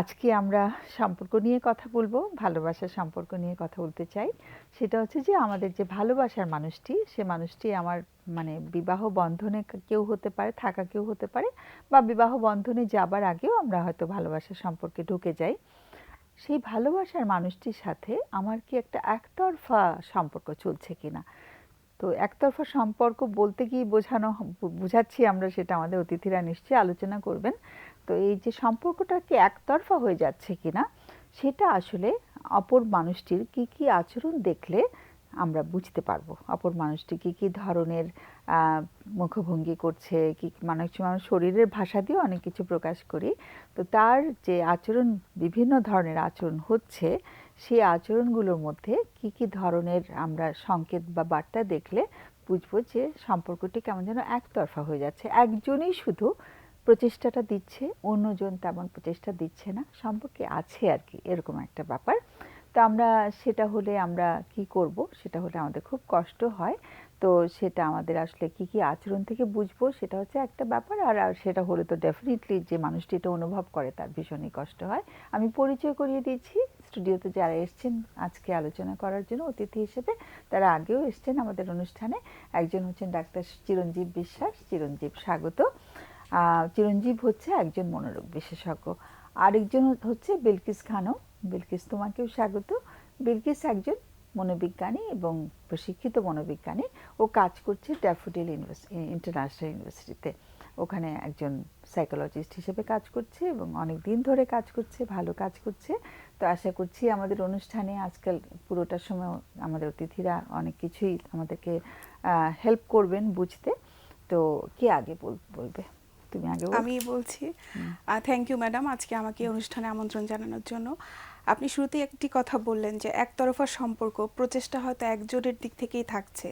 আজকে আমরা সম্পর্ক নিয়ে কথা বলব, ভালোবাসার সম্পর্ক নিয়ে কথা বলতে চাই। সেটা হচ্ছে যে আমাদের যে ভালোবাসার মানুষটি, সে মানুষটি আমার মানে বিবাহ বন্ধনে কেউ হতে পারে, থাকা কেউ হতে পারে বা বিবাহ বন্ধনে যাবার আগেও আমরা হয়তো ভালোবাসার সম্পর্কে ঢুকে যাই। সেই ভালোবাসার মানুষটির সাথে আমার কি একটা একতরফা সম্পর্ক চলছে কিনা? তো একতরফা সম্পর্ক বলতে গিয়ে বোঝানো বুঝাচ্ছি আমরা, সেটা আমাদের অতিথিরা নিশ্চয়ই আলোচনা করবেন। তো এই যে সম্পর্কটা কি একতরফা হয়ে যাচ্ছে কিনা, সেটা আসলে অপর মানুষটির কি কি আচরণ দেখলে আমরা বুঝতে পারব। অপর মানুষটি কি কি ধরনের মুখভঙ্গি করছে, কি মানুষ শরীরের ভাষা দিয়েও অনেক কিছু প্রকাশ করি। তো তার যে আচরণ, বিভিন্ন ধরনের আচরণ হচ্ছে, সেই আচরণগুলোর মধ্যে কি কি ধরনের আমরা সংকেত বা বার্তা দেখলে বুঝব যে সম্পর্কটি কেমন যেন একতরফা হয়ে যাচ্ছে। একজনই শুধু প্রচেষ্টাটা দিচ্ছে, অন্যজন তেমন প্রচেষ্টা দিচ্ছে না, সম্পর্কে আছে আর কি, এরকম একটা ব্যাপার। তো আমরা সেটা হলে আমরা কি করব, সেটা হলে আমাদের খুব কষ্ট হয়। তো সেটা আমাদের আসলে কি কি আচরণ থেকে বুঝব, সেটা হচ্ছে একটা ব্যাপার। আর আর সেটা হলে তো ডেফিনেটলি যে মানুষটি এটা অনুভব করে, তার ভীষণই কষ্ট হয়। আমি পরিচয় করিয়ে দিচ্ছি স্টুডিওতে যারা এসছেন আজকে আলোচনা করার জন্য অতিথি হিসেবে, তারা আগেও এসছেন আমাদের অনুষ্ঠানে। একজন হচ্ছেন ডাক্তার চিরঞ্জীব বিশ্বাস, চিরঞ্জীব স্বাগত। চিরঞ্জীব হচ্ছে একজন মনোরোগ বিশেষজ্ঞ। আরেকজন হচ্ছে বিলকিস খানম বিলকিস, তোমাকেও স্বাগত। বিলকিস একজন মনোবিজ্ঞানী এবং প্রশিক্ষিত মনোবিজ্ঞানী। ও কাজ করছে ড্যাফোডিল ইন্টারন্যাশনাল ইউনিভার্সিটিতে। ওখানে একজন সাইকোলজিস্ট হিসেবে কাজ করছে এবং অনেক দিন ধরে কাজ করছে, ভালো কাজ করছে। তো আশা করছি আমাদের অনুষ্ঠানে আজকাল পুরোটার সময় আমাদের অতিথিরা অনেক কিছুই আমাদেরকে হেল্প করবেন বুঝতে। তো কে আগে বল- বলবে? তুমি আগে আমি বলছি থ্যাংক ইউ ম্যাডাম আজকে আমাকে অনুষ্ঠানে আমন্ত্রণ জানানোর জন্য। আপনি শুরুতেই একটি কথা বললেন যে একতরফা সম্পর্ক প্রচেষ্টা হয়তো একজোটের দিক থেকেই থাকছে।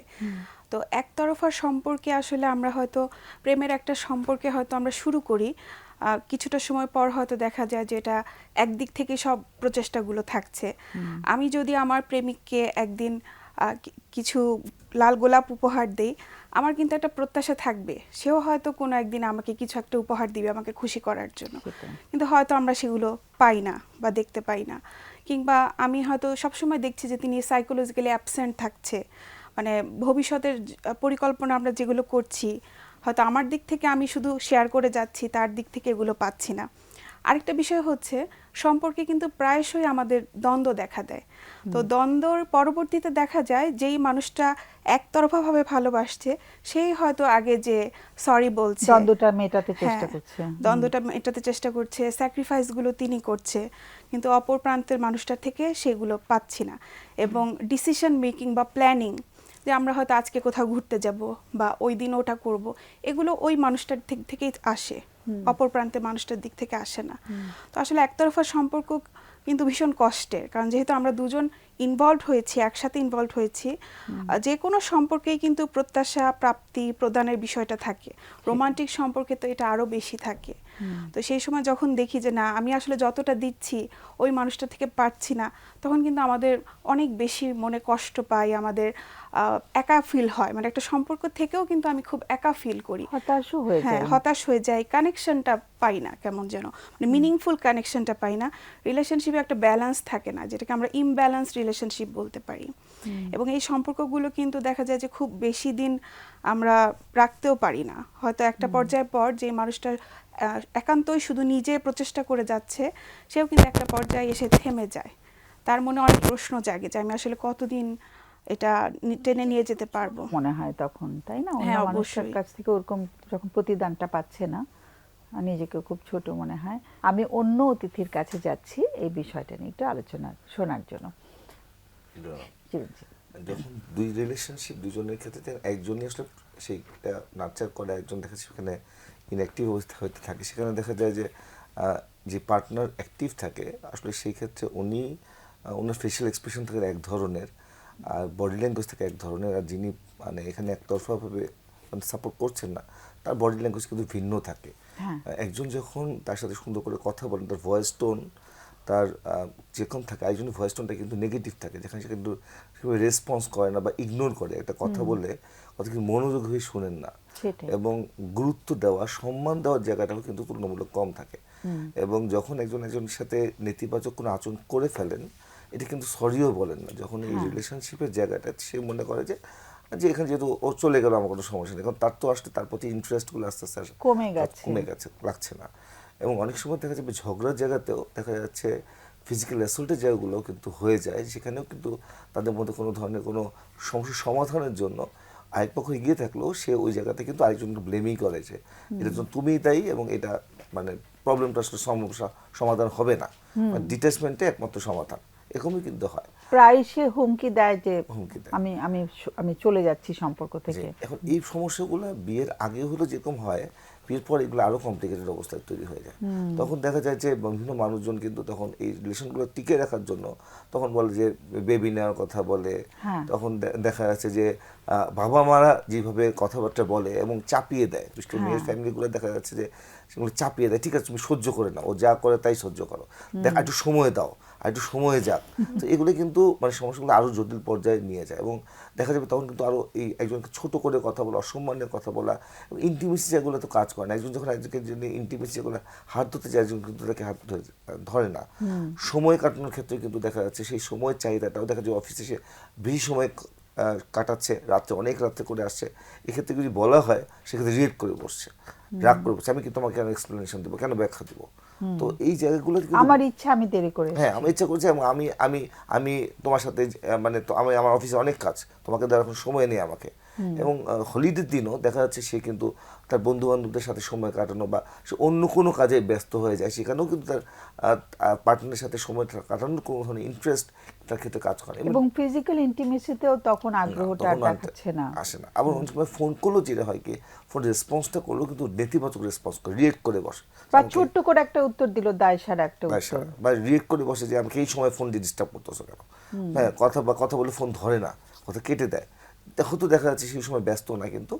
তো একতরফা সম্পর্কে আসলে আমরা হয়তো প্রেমের একটা সম্পর্কে হয়তো আমরা শুরু করি কিছুটা সময় পর হয়তো দেখা যায় যে এটা একদিক থেকে সব প্রচেষ্টাগুলো থাকছে। আমি যদি আমার প্রেমিককে একদিন কিছু লাল গোলাপ উপহার দেই আমার কিন্তু একটা প্রত্যাশা থাকবে। সেও হয়তো কোনো একদিন আমাকে কিছু একটা উপহার দিবে আমাকে খুশি করার জন্য। কিন্তু হয়তো আমরা সেগুলো পাই না বা দেখতে পাই না। কিংবা আমি হয়তো সবসময় দেখছি যে তিনি সাইকোলজিক্যালি অ্যাবসেন্ট থাকছে। মানে ভবিষ্যতের পরিকল্পনা আমরা যেগুলো করছি হয়তো আমার দিক থেকে আমি শুধু শেয়ার করে যাচ্ছি তার দিক থেকে এগুলো পাচ্ছি না। আরেকটা বিষয় হচ্ছে সম্পর্কে কিন্তু প্রায়শই আমাদের দ্বন্দ্ব দেখা দেয়। তো দ্বন্দ্বর পরবর্তীতে দেখা যায় যেই মানুষটা একতরফাভাবে ভালোবাসছে সেই হয়তো আগে যে সরি বলছে। দ্বন্দ্বটা মেটাতে চেষ্টা হ্যাঁ, করছে দ্বন্দ্বটা মেটাতে চেষ্টা করছে স্যাক্রিফাইসগুলো তিনি করছে কিন্তু অপর প্রান্তের মানুষটার থেকে সেগুলো পাচ্ছি না। এবং ডিসিশন মেকিং বা প্ল্যানিং যে আমরা হয়তো আজকে কোথাও ঘুরতে যাব বা ওই দিন ওটা করব এগুলো ওই মানুষটার দিক থেকেই আসে। অপর প্রান্তে মানুষটার দিক থেকে আসে না। তো আসলে একতরফা সম্পর্ক কিন্তু ভীষণ কষ্টের। কারণ যেহেতু আমরা দুজন ইনভলভ হয়েছি একসাথে ইনভলভ হয়েছি। যে কোনো সম্পর্কেই কিন্তু প্রত্যাশা প্রাপ্তি প্রদানের বিষয়টা থাকে। রোমান্টিক সম্পর্কে তো এটা আরও বেশি থাকে। তো সেই সময় যখন দেখি যে না আমি আসলে যতটা দিচ্ছি ওই মানুষটা থেকে পারছি না তখন কিন্তু আমাদের অনেক বেশি মনে কষ্ট পাই আমাদের একা ফিল হয়। মানে একটা সম্পর্ক থেকেও কিন্তু আমি খুব একা ফিল করি। হতাশও হয়ে হ্যাঁ হতাশ হয়ে যায় কানেকশনটা পাই না কেমন যেন। মানে মিনিংফুল কানেকশনটা পাই না। রিলেশনশিপে একটা ব্যালেন্স থাকে না যেটাকে আমরা ইমব্যালেন্স রিলেশনশিপ বলতে পারি। এবং এই সম্পর্কগুলো কিন্তু দেখা যায় যে খুব বেশি দিন আমরা রাখতেও পারি না। হয়তো একটা পর্যায়ের পর যে মানুষটার আহ, একান্তই শুধু নিজে প্রচেষ্টা করে যাচ্ছে সেও কিন্তু একটা পর্যায়ে এসে থেমে যায়। তার মনে অনেক প্রশ্ন জাগে যে আমি আসলে কতদিন এটা টেনে নিয়ে যেতে পারব? মনে হয় তখন তাই না? অন্য হ্যাঁ, মানুষের অবশ্যই। কাছ থেকে ওরকম যখন প্রতিদানটা পাচ্ছে না নিজেকে খুব ছোট মনে হয়। আমি অন্য অতিথির কাছে যাচ্ছি এই বিষয়টা নিয়ে একটু আলোচনা শোনার জন্য। যখন দুই রিলেশনশিপ দুজনের ক্ষেত্রে একজনই আসলে সেইটা নার্চার করে একজন দেখা যাচ্ছে সেখানে ইনঅ্যাক্টিভ অবস্থা হতে থাকে। সেখানে দেখা যায় যে যে পার্টনার অ্যাক্টিভ থাকে আসলে সেই ক্ষেত্রে উনি ওনার ফেশিয়াল এক্সপ্রেশন থাকে এক ধরনের আর বডি ল্যাঙ্গুয়েজ থাকে এক ধরনের আর যিনি মানে এখানে একতরফাভাবে মানে সাপোর্ট করছেন না তার বডি ল্যাঙ্গুয়েজ কিন্তু ভিন্ন থাকে। হ্যাঁ। একজন যখন তার সাথে সুন্দর করে কথা বলেন তার ভয়েস টোন তার যেরকম থাকে একজনের ভয়েস টোনটা কিন্তু নেগেটিভ থাকে যেখানে সে কিন্তু রেসপন্স করে না বা ইগনোর করে। একটা কথা বললে কথা কিন্তু মনোযোগ হয়ে শোনেন না। এবং গুরুত্ব দেওয়া সম্মান দেওয়ার জায়গাটাও কিন্তু তুলনামূলক কম থাকে। এবং যখন একজন একজনের সাথে নেতিবাচক কোনো আচরণ করে ফেলেন এটা কিন্তু সরিও বলেন না। যখন এই হ্যাঁ। রিলেশনশিপের জায়গাটা সে মনে করে যে যে এখানে যেহেতু ও চলে গেল আমার কোনো সমস্যা নেই। কারণ তার তো আসলে তার প্রতি ইন্টারেস্টগুলো আস্তে আস্তে কমে গেছে। কমে গেছে লাগছে না। এবং অনেক সময় দেখা যাবে ঝগড়ার জায়গাতেও দেখা যাচ্ছে ফিজিক্যাল অ্যাসল্টের জায়গাগুলো কিন্তু হয়ে যায়। সেখানেও কিন্তু তাদের মধ্যে কোনো ধরনের কোনো সমস্যা সমাধানের জন্য আরেক পক্ষ এগিয়ে থাকলেও সে ওই জায়গাতে কিন্তু আরেকজনকে ব্লেমই করে যে এটার জন্য তুমিই দায়ী এবং এটা মানে প্রবলেমটা আসলে সমস্যা সমাধান হবে না। ডিটাচমেন্টে একমাত্র সমাধান। এরকমই কিন্তু হয়। প্রায় সে হুমকি দেয় যে হুমকি দেয়। আমি আমি আমি চলে যাচ্ছি সম্পর্ক থেকে। এখন এই সমস্যাগুলো বিয়ের আগে হলো যেরকম হয় বিয়ের পর এগুলো আরও কমপ্লিকেটেড অবস্থায় তৈরি হয়ে যায়। তখন দেখা যায় যে বিভিন্ন মানুষজন কিন্তু তখন এই রিলেশনগুলো টিকে রাখার জন্য তখন বলে যে বেবি নেওয়ার কথা বলে। হ্যাঁ। তখন দেখা যাচ্ছে যে বাবা মারা যেভাবে কথাবার্তা বলে এবং চাপিয়ে দেয়। বিশেষ মেয়ের। ফ্যামিলিগুলো দেখা যাচ্ছে যে সেগুলো চাপিয়ে দেয়। ঠিক আছে তুমি সহ্য করে না ও যা করে তাই সহ্য করো। দেখ একটু সময় দাও। আর একটু সময় যাক। তো এগুলো কিন্তু মানে সমস্যাগুলো আরও জটিল পর্যায়ে নিয়ে যায় এবং দেখা যাবে তখন কিন্তু আরও এই একজনকে ছোট করে কথা বলা অসম্মানের কথা বলা ইন্টিমেসি যেগুলো তো কাজ করে না। একজন যখন একজনকে জন্য ইন্টিমেসি যেগুলো হাত ধরতে যায় একজন কিন্তু তাকে হাত ধরে ধরে না। সময় কাটানোর ক্ষেত্রে কিন্তু দেখা যাচ্ছে সেই সময়ের চাহিদাটাও দেখা যায় অফিসে সে বেশি সময় কাটাচ্ছে রাত্রে অনেক রাত্রে করে আসছে। এক্ষেত্রে যদি বলা হয় সেক্ষেত্রে রিয়েক্ট করে বসছে রাগ করে বসছে। আমি কি তোমাকে কেন এক্সপ্লেনেশন দেবো? কেন ব্যাখ্যা দেবো? তো এই জায়গাগুলো আমার ইচ্ছা আমি দেরি করে হ্যাঁ আমি ইচ্ছা করছি এবং আমি আমি আমি তোমার সাথে মানে তো আমি আমার অফিসে অনেক কাজ তোমাকে দেওয়ার সময় নেই আমাকে। এবং হলিডের দিনও দেখা যাচ্ছে সে কিন্তু তার বন্ধু বান্ধবদের সাথে সময় কাটানো বা সে অন্য কোনো কাজে ব্যস্ত হয়ে যায় সেখানেও কিন্তু তার পার্টনারের সাথে সময় কাটানোর কোনো ধরনের ইন্টারেস্ট তার ক্ষেত্রে কাজ করে এবং ফিজিক্যাল ইন্টিমেসিতেও তখন আগ্রহটা দেখাচ্ছে না। আসে না। আবার অনেক সময় ফোন করলেও যেটা হয় কি ফোন রেসপন্সটা করলেও কিন্তু নেতিবাচক রেসপন্স করে রিয়েক্ট করে বসে। বা ছোট্ট করে একটা উত্তর দিল দায় সারা একটা উত্তর। বা রিয়েক্ট করে বসে যে আমাকে এই সময় ফোন দিয়ে ডিস্টার্ব করতেছো কেন? হ্যাঁ কথা বা কথা বলে ফোন ধরে না কথা কেটে দেয়। হয়তো দেখা যাচ্ছে সেই সময় ব্যস্ত না কিন্তু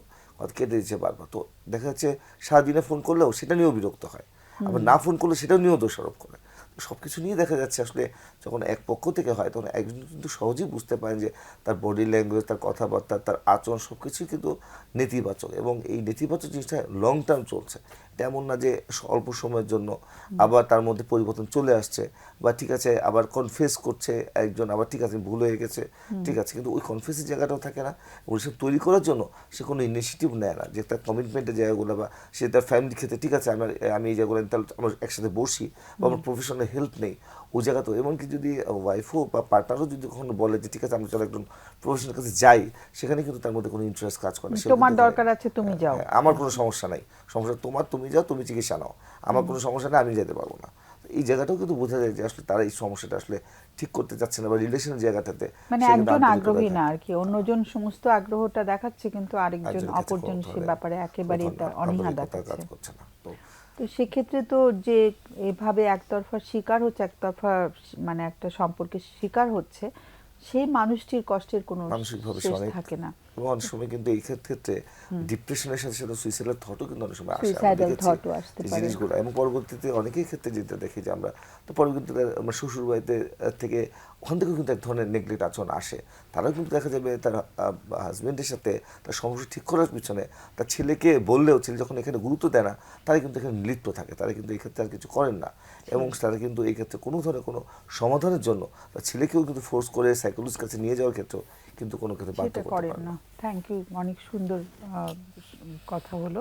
কেটে দিচ্ছে বারবার। তো দেখা যাচ্ছে সারাদিনে ফোন করলেও সেটা নিয়েও বিরক্ত হয়। আবার না ফোন করলে সেটাও নিয়েও দোষারোপ করে। সব কিছু নিয়ে দেখা যাচ্ছে আসলে যখন এক পক্ষ থেকে হয় তখন একজন কিন্তু সহজেই বুঝতে পারেন যে তার বডি ল্যাঙ্গুয়েজ তার কথাবার্তা তার আচরণ সব কিছুই কিন্তু নেতিবাচক এবং এই নেতিবাচক জিনিসটা লং টার্ম চলছে। তেমন না যে অল্প সময়ের জন্য আবার তার মধ্যে পরিবর্তন চলে আসছে বা ঠিক আছে আবার কনফেস করছে একজন আবার ঠিক আছে ভুল হয়ে গেছে ঠিক আছে। কিন্তু ওই কনফেসের জায়গাটাও থাকে না সে তৈরি করার জন্য সে কোনো ইনিশিয়েটিভ নেয় না। যে তার কমিটমেন্টের জায়গাগুলো বা সে তার ফ্যামিলির ক্ষেত্রে ঠিক আছে আমার আমি এই জায়গাগুলো তাহলে আমরা একসাথে বসি বা আমার প্রফেশনাল হেল্প নেই। ওই জায়গাতেও এমনকি যদি ওয়াইফও বা পার্টনারও যদি কখনো বলে যে ঠিক আছে আমরা চলো একজন প্রফেশনাল কাছে যাই সেখানে কিন্তু তার মধ্যে কোনো ইন্টারেস্ট কাজ করে তোমার দরকার আছে তুমি যাও। হ্যাঁ, আমার কোনো সমস্যা নাই। সমস্যা তোমার তুমি যাও তুমি চিকিৎসা নাও। আমার কোনো সমস্যা নেই আমি যেতে পারব না। এই জায়গাটাও কিন্তু বোঝা যায় যে আসলে তারা এই সমস্যাটা আসলে ঠিক করতে চাচ্ছে না বা রিলেশনের জায়গাটাতে মানে একজন আগ্রহী না আর কি অন্যজন সমস্ত আগ্রহটা দেখাচ্ছে কিন্তু আরেকজন অপরজন সে ব্যাপারে কোনো তার ধরনের অনীহা কাজ দেখাচ্ছে। করছে না। তো সেক্ষেত্রে তো যে এভাবে একতরফা শিকার হচ্ছে একতরফা মানে একটা সম্পর্কে শিকার হচ্ছে সেই মানুষটির কষ্টের কোনো শেষ থাকে না। এবং অনেক সময় কিন্তু এই ক্ষেত্রে ডিপ্রেশনের সাথে সাথে সুইসাইডাল থটও কিন্তু অনেক সময় আসে। এই জিনিসগুলো। এবং পরবর্তীতে অনেকের ক্ষেত্রে যেটা দেখি যে আমরা তো পরবর্তীতে আমার শ্বশুর বাড়িতে থেকে ওখান থেকেও কিন্তু এক ধরনের নেগলেক্ট আচরণ আসে। তারাও কিন্তু দেখা যাবে তার হাজবেন্ডের সাথে তার সমস্যা ঠিক করার পিছনে তার ছেলেকে বললেও ছেলে যখন এখানে গুরুত্ব দেয় না তারা কিন্তু এখানে লিপ্ত থাকে। তারা কিন্তু এই ক্ষেত্রে আর কিছু করেন না। এবং তারা কিন্তু এই ক্ষেত্রে কোনো ধরনের কোনো সমাধানের জন্য তার ছেলেকেও কিন্তু ফোর্স করে সাইকোলজিস্ট কাছে নিয়ে যাওয়ার ক্ষেত্রেও কিন্তু কোনো ক্ষেত্রে বাধ্য করতে করেন পারে না। না। থ্যাংক ইউ অনেক সুন্দর আহ, কথা হলো।